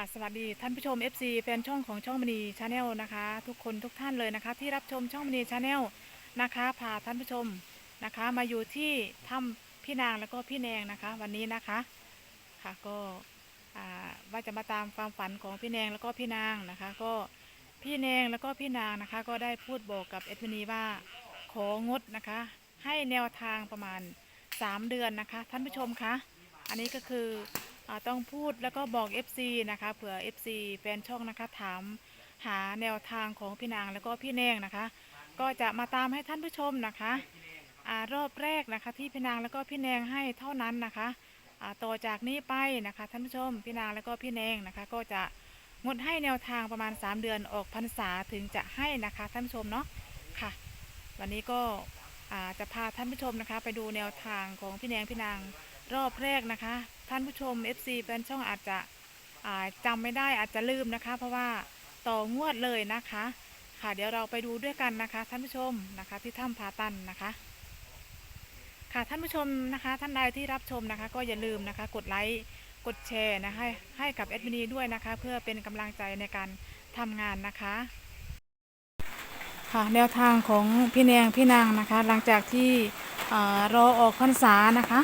ค่ะสวัสดีท่านผู้ชม FC แฟนช่องของช่องมณีชาแนลนะคะ ทุกคนทุกท่านเลยนะคะ ที่รับชมช่องมณีชาแนลนะคะพาท่านผู้ชมนะคะ มาอยู่ที่ถ้ำพี่นางแล้วก็พี่แนงนะคะ วันนี้นะคะค่ะก็ว่าจะมาตามความฝันของพี่แนงแล้วก็พี่นางนะคะ ก็พี่แนงแล้วก็พี่นางนะคะ ก็ได้พูดบอกกับเอ็ดมินีว่าของดนะคะ ให้แนวทางประมาณ 3 เดือนนะคะ ท่านผู้ชมคะอันนี้ก็คือ ต้องพูดแล้วก็บอก FC นะคะเผื่อ FC แฟนช่องนะคะถามหาแนวทางของพี่นางแล้วก็พี่แนงนะคะ ก็จะมาตามให้ท่านผู้ชมนะคะอารอบแรกนะคะที่พี่นางแล้วก็พี่แนงให้เท่านั้นนะคะต่อจากนี้ไปนะคะท่านผู้ชมพี่นางแล้วก็พี่แนงนะคะ ก็จะงดให้แนวทางประมาณ 3 เดือนออกพรรษาถึงจะให้นะคะท่านผู้ชมเนาะค่ะ วันนี้ก็จะพาท่านผู้ชมนะคะ ไปดูแนวทางของพี่แนงพี่นางรอบแรกนะคะ ท่านผู้ชม FC แฟนช่องอาจจะจำไม่ได้อาจจะลืมนะคะ เพราะว่าต่องวดเลยนะคะ ค่ะเดี๋ยวเราไปดูด้วยกันนะคะท่านผู้ชมนะคะที่ถ้ำผาตันนะคะ ค่ะท่านผู้ชมนะคะ ท่านใดที่รับชมนะคะ ก็อย่าลืมนะคะ กดไลค์กดแชร์นะคะให้ให้กับแอดมินีด้วยนะคะ เพื่อเป็นกำลังใจในการทำงานนะคะ ค่ะแนวทางของพี่แนงพี่นางนะคะ หลังจากที่เอ่อรอออกพรรษานะคะ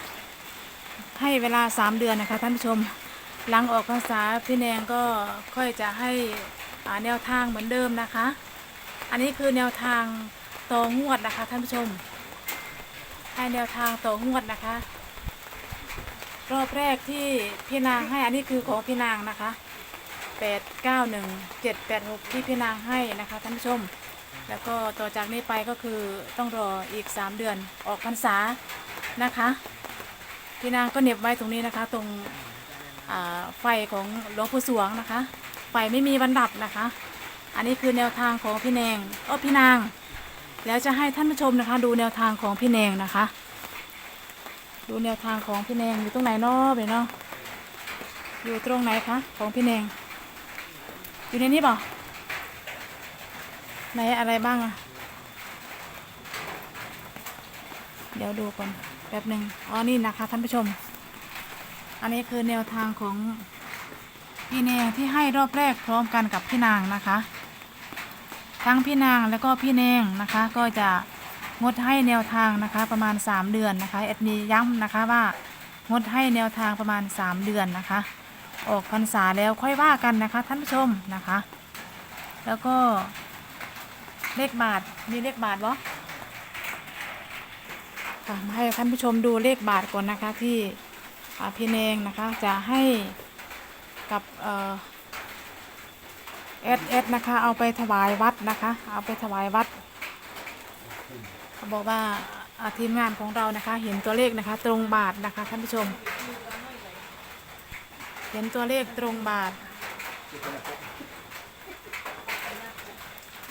ให้เวลา 3 เดือนนะคะท่านผู้ชม หลังออกพรรษาพี่แนงก็ค่อยจะให้แนวทางเหมือนเดิมนะคะ อันนี้คือแนวทางต่องวดนะคะท่านผู้ชม ให้แนวทางต่องวดนะคะ รอบแรกที่พี่นางให้อันนี้คือของพี่นางนะคะ8 9 1 7 8 6 ที่พี่นางให้นะคะท่านผู้ชม แล้วก็ต่อจากนี้ไปก็คือต้องรออีก 3 เดือนออกพรรษานะคะ พี่นางก็เน็บไว้ตรงนี้นะคะ ตรงไฟของหลวงปู่สวงนะคะ ไฟไม่มีวันดับนะคะ อันนี้คือแนวทางของพี่แนงเออพี่นาง แล้วจะให้ท่านผู้ชมนะคะ ดูแนวทางของพี่แนงนะคะ ดูแนวทางของพี่แนงอยู่ตรงไหนเนาะเบเนาะอยู่ตรงไหนคะของพี่แนงอยู่ในนี้เปล่าไหนอะไรบ้างอะเดี๋ยวดูก่อน ป๊บหนึ่งอ๋อนี่นะคะท่านผู้ชม อันนี้คือแนวทางของพี่แนงที่ให้รอบแรกพร้อมกันกับพี่นางนะคะ ทั้งพี่นางแล้วก็พี่แนงนะคะ ก็จะงดให้แนวทางนะคะประมาณ 3 เดือนนะคะเอ็ดมีย้ำนะคะว่างดให้แนวทางประมาณ 3 เดือนนะคะ ออกพรรษาแล้วค่อยว่ากันนะคะท่านผู้ชมนะคะ แล้วก็เลขบาทมีเลขบาทเหรอ ค่ะมาให้ท่านผู้ชมดูเลขบาทก่อนนะคะที่พี่แนงนะคะจะให้กับเออเอสเอสนะคะเอาไปถวายวัดนะคะ เอาไปถวายวัดเขาบอกว่าทีมงานของเรานะคะ เห็นตัวเลขนะคะ ตรงบาทนะคะท่านผู้ชม เห็นตัวเลขตรงบาท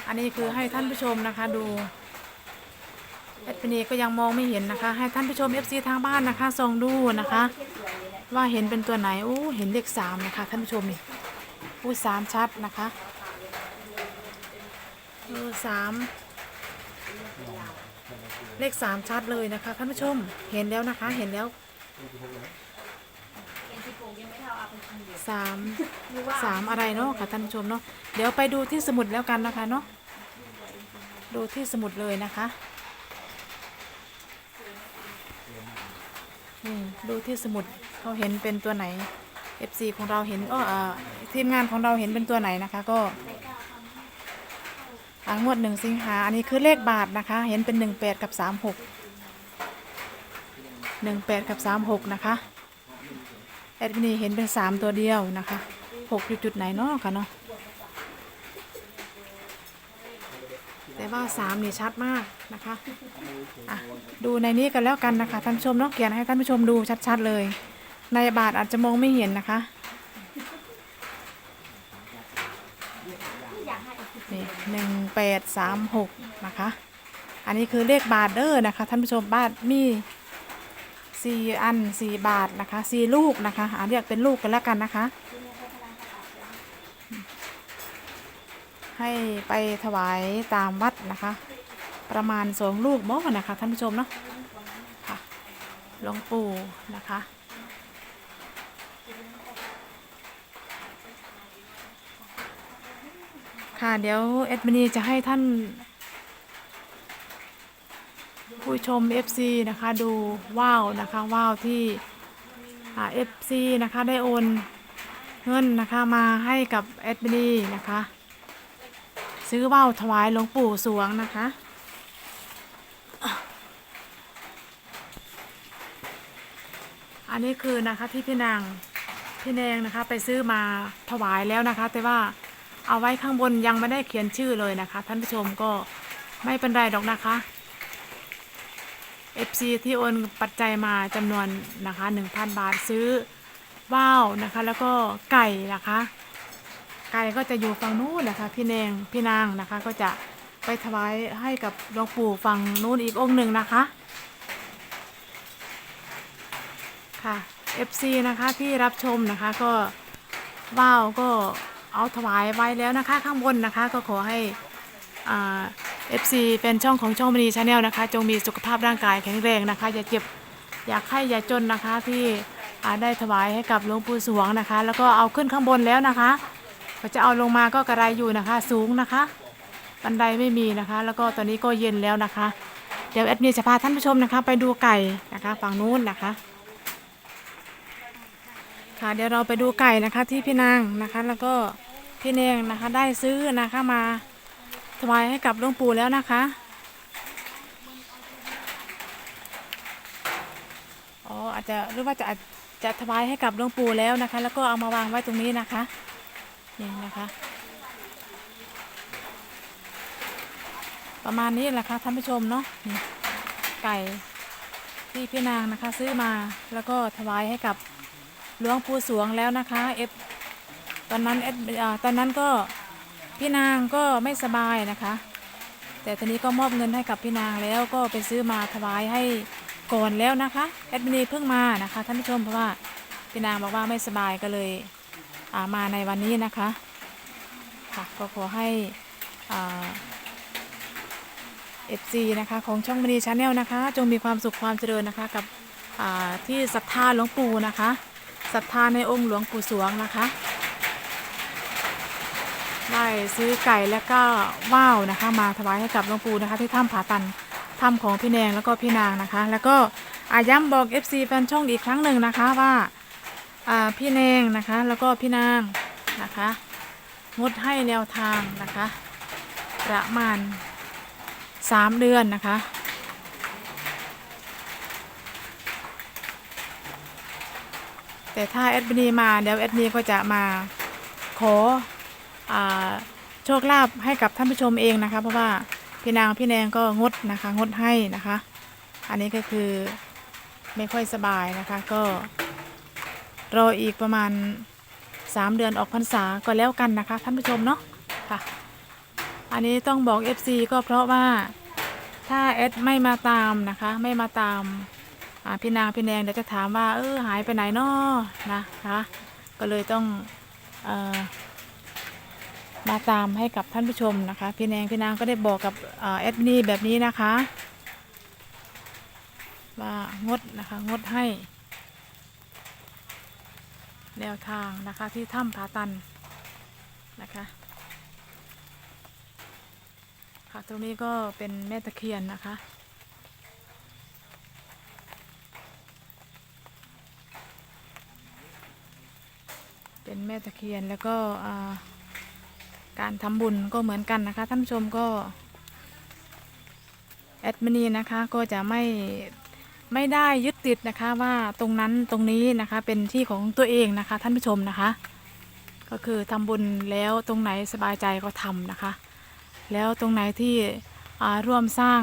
อันนี้คือให้ท่านผู้ชมนะคะดู เอสพีนีก็ยังมองไม่เห็นนะคะ ให้ท่านผู้ชม FC ทางบ้านนะคะส่องดูนะคะ ว่าเห็นเป็นตัวไหนโอ้เห็นเลขสามนะคะ ท่านผู้ชมนี่อู้สามชัดนะคะเออสามเลขสามชัดเลยนะคะ ท่านผู้ชมเห็นแล้วนะคะ เห็นแล้วสามสามอะไรเนาะค่ะท่านผู้ชมเนาะเดี๋ยวไปดูที่สมุดแล้วกันนะคะเนาะดูที่สมุดเลยนะคะ นี่ดูที่สมุดเขาเห็นเป็นตัวไหน FC ของเราเห็นอ้ออ่าทีมงานของเราเห็นเป็นตัวไหนนะคะ ก็อ่างวดหนึ่งสิงหาอันนี้คือเลขบาทนะคะ เห็นเป็นหนึ่งแปดกับสามหกหนึ่งแปดกับสามหกนะคะแอดมินีเห็นเป็นสามตัวเดียวนะคะหกอยู่จุดไหนเนาะค่ะเนาะ แต่ว่าสามนี่ชัดมากนะคะอะดูในนี้กันแล้วกันนะคะท่านผู้ชมเนาะเขียนให้ท่านผู้ชมดูชัดๆเลย ในบาทอาจจะมองไม่เห็นนะคะนี่หนึ่งแปดสามหกนะคะ อันนี้คือเลขบาทเด้อนะคะท่านผู้ชมบาทมีสี่อันสี่บาทนะคะสี่ลูกนะคะอ่าเรียกเป็นลูกกันแล้วกันนะคะ ให้ไปถวายตามวัดนะคะ ประมาณสองลูกบ่นะคะท่านผู้ชมเนาะค่ะหลวงปู่นะคะค่ะเดี๋ยวเอ็ดมินีจะให้ท่าน ผู้ชม FC นะคะดูว่าวนะคะว่าวที่อ่า FC นะคะได้โอนเงินนะคะมาให้กับเอ็ดมินีนะคะ ซื้อว่าวถวายหลวงปู่สวงนะคะ อันนี้คือนะคะที่พี่นางพี่แนงนะคะ ไปซื้อมาถวายแล้วนะคะ แต่ว่าเอาไว้ข้างบนยังไม่ได้เขียนชื่อเลยนะคะ ท่านผู้ชมก็ไม่เป็นไรดอกนะคะ FC ที่โอนปัจจัยมาจำนวนนะคะ 1,000 บาทซื้อว่าวนะคะ แล้วก็ไก่นะคะ ไก่ก็จะอยู่ฝั่งนู้นนะคะพี่แนงพี่นางนะคะ ก็จะไปถวายให้กับหลวงปู่ฝั่งนู้นอีกองค์หนึ่งนะคะ ค่ะ FC นะคะที่รับชมนะคะก็ว่าวก็เอาถวายไว้แล้วนะคะ ข้างบนนะคะก็ขอให้อ่า FC เป็นช่องของช่องมณีชาแนลนะคะ จงมีสุขภาพร่างกายแข็งแรงนะคะ อย่าเจ็บอย่าไข้อย่าจนนะคะที่ได้ถวายให้กับหลวงปู่สวงนะคะ แล้วก็เอาขึ้นข้างบนแล้วนะคะ ก็จะเอาลงมาก็กระไรอยู่นะคะ สูงนะคะบันไดไม่มีนะคะ แล้วก็ตอนนี้ก็เย็นแล้วนะคะ เดี๋ยวแอดมินจะพาท่านผู้ชมนะคะ ไปดูไก่นะคะฝั่งนู้นนะคะ ค่ะเดี๋ยวเราไปดูไก่นะคะที่พี่นางนะคะ แล้วก็พี่เนงนะคะ ได้ซื้อนะคะมาถวายให้กับหลวงปู่แล้วนะคะอ๋ออาจจะหรือว่าจะจะถวายให้กับหลวงปู่แล้วนะคะ แล้วก็เอามาวางไว้ตรงนี้นะคะ นี่นะคะ ประมาณนี้แหละค่ะท่านผู้ชมเนาะนี่ไก่ที่พี่นางนะคะซื้อมาแล้วก็ถวายให้กับหลวงปู่สวงแล้วนะคะเอฟตอนนั้นเอฟตอนนั้นก็พี่นางก็ไม่สบายนะคะ แต่ทีนี้ก็มอบเงินให้กับพี่นางแล้วก็ไปซื้อมาถวายให้ก่อนแล้วนะคะแอดมินีเพิ่งมานะคะท่านผู้ชมเพราะว่าพี่นางบอกว่าไม่สบายก็เลย มาในวันนี้นะคะค่ะก็ขอให้เอฟซีนะคะของช่องมณีชาแนลนะคะ จงมีความสุขความเจริญนะคะกับที่ศรัทธาหลวงปู่นะคะศรัทธาในองค์หลวงปู่สวงนะคะ ได้ซื้อไก่และก็ว่าวนะคะ มาถวายให้กับหลวงปู่นะคะ ที่ถ้ำผาตันถ้ำของพี่แนงแล้วก็พี่นางนะคะ แล้วก็อาย้ำบอก FC แฟนช่องอีกครั้งหนึ่งนะคะว่า พี่แนงนะคะ แล้วก็พี่นางนะคะ งดให้แนวทางนะคะ ประมาณ 3 เดือนนะคะ แต่ถ้าแอดมินีมาเดี๋ยวแอดมินีก็จะมาขออาโชคลาภให้กับท่านผู้ชมเองนะคะ เพราะว่าพี่นางพี่แนงก็งดนะคะ งดให้นะคะ อันนี้ก็คือไม่ค่อยสบายนะคะก็ รออีกประมาณ 3 เดือนออกพรรษาก็แล้วกันนะคะ ท่านผู้ชมเนาะค่ะ อันนี้ต้องบอก FC ก็เพราะว่าถ้าแอดไม่มาตามนะคะ ไม่มาตามพี่นางพี่แนงเดี๋ยวจะถามว่าเออหายไปไหนนาะนะคะก็เลยต้องออมาตามให้กับท่านผู้ชมนะคะ พี่แนงพี่นางก็ได้บอกกับเอ่อแอดมินีแบบนี้นะคะว่างดนะคะงดให้ แนวทางนะคะที่ถ้ำผาตันนะคะค่ะตรงนี้ก็เป็นแม่ตะเคียนนะคะ เป็นแม่ตะเคียนแล้วก็การทำบุญก็เหมือนกันนะคะท่านผู้ชมก็แอดมินีนะคะก็จะไม่ ไม่ได้ยึดติดนะคะว่าตรงนั้นตรงนี้นะคะเป็นที่ของตัวเองนะคะ ท่านผู้ชมนะคะ ก็คือทำบุญแล้วตรงไหนสบายใจก็ทำนะคะ แล้วตรงไหนที่ร่วมสร้าง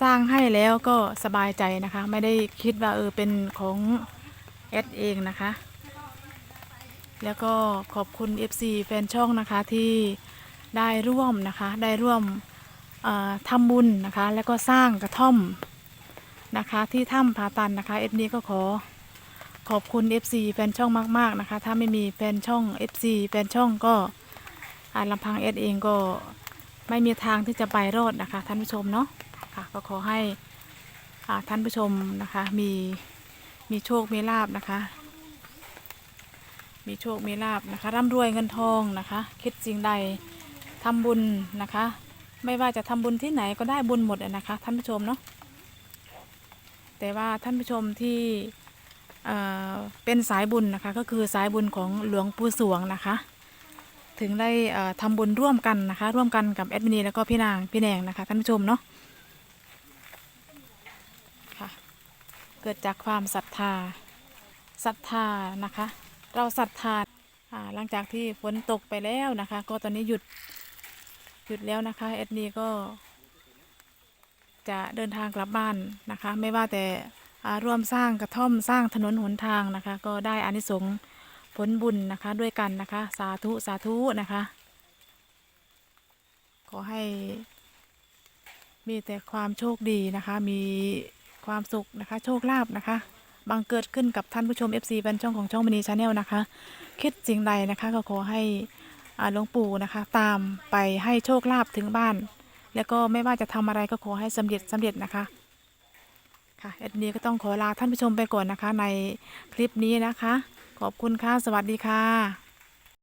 สร้างให้แล้วก็สบายใจนะคะ ไม่ได้คิดว่าเออเป็นของแอดเองนะคะ แล้วก็ขอบคุณ FC แฟนช่องนะคะที่ได้ร่วมนะคะได้ร่วมทำบุญนะคะ แล้วก็สร้างกระท่อม นะคะ ที่ถ้ำผาตันนะคะเอฟนี้ก็ขอขอบคุณ FC แฟนช่องมาก ๆ นะคะ ถ้าไม่มีแฟนช่อง FC แฟนช่องก็อาลำพังเอสเองก็ไม่มีทางที่จะไปรอดนะคะ ท่านผู้ชมเนาะค่ะก็ขอให้อ่าท่านผู้ชมนะคะมีมีโชคมีลาบนะคะ มีโชคมีลาบนะคะร่ำรวยเงินทองนะคะ คิดสิ่งใดทำบุญนะคะ ไม่ว่าจะทำบุญที่ไหนก็ได้บุญหมดนะคะ ท่านผู้ชมเนาะ แต่ว่าท่านผู้ชมที่เป็นสายบุญนะคะก็คือสายบุญของหลวงปู่สวงนะคะ ถึงได้เอ่อทำบุญร่วมกันนะคะ ร่วมกันกับแอดมินีแล้วก็พี่นางพี่แนงนะคะท่านผู้ชมเนาะค่ะเกิดจากความศรัทธาศรัทธานะคะ เราศรัทธาหลังจากที่ฝนตกไปแล้วนะคะ ก็ตอนนี้หยุดหยุดแล้วนะคะเอ็ดนีก็ จะเดินทางกลับบ้านนะคะ ไม่ว่าแต่ร่วมสร้างกระท่อมสร้างถนนหนทางนะคะ ก็ได้อานิสงส์ผลบุญนะคะด้วยกันนะคะ สาธุสาธุนะคะ ขอให้มีแต่ความโชคดีนะคะ มีความสุขนะคะ โชคลาภนะคะ บังเกิดขึ้นกับท่านผู้ชม FC เป็นช่องของช่องมณีชาแนลนะคะ คิดสิ่งใดนะคะ ก็ขอให้หลวงปู่นะคะ ตามไปให้โชคลาภถึงบ้าน แล้วก็ไม่ว่าจะทำอะไรก็ขอให้สำเร็จสำเร็จนะคะ ค่ะเอ็ดนี้ก็ต้องขอลาท่านผู้ชมไปก่อนนะคะ ในคลิปนี้นะคะ ขอบคุณค่ะ สวัสดีค่ะ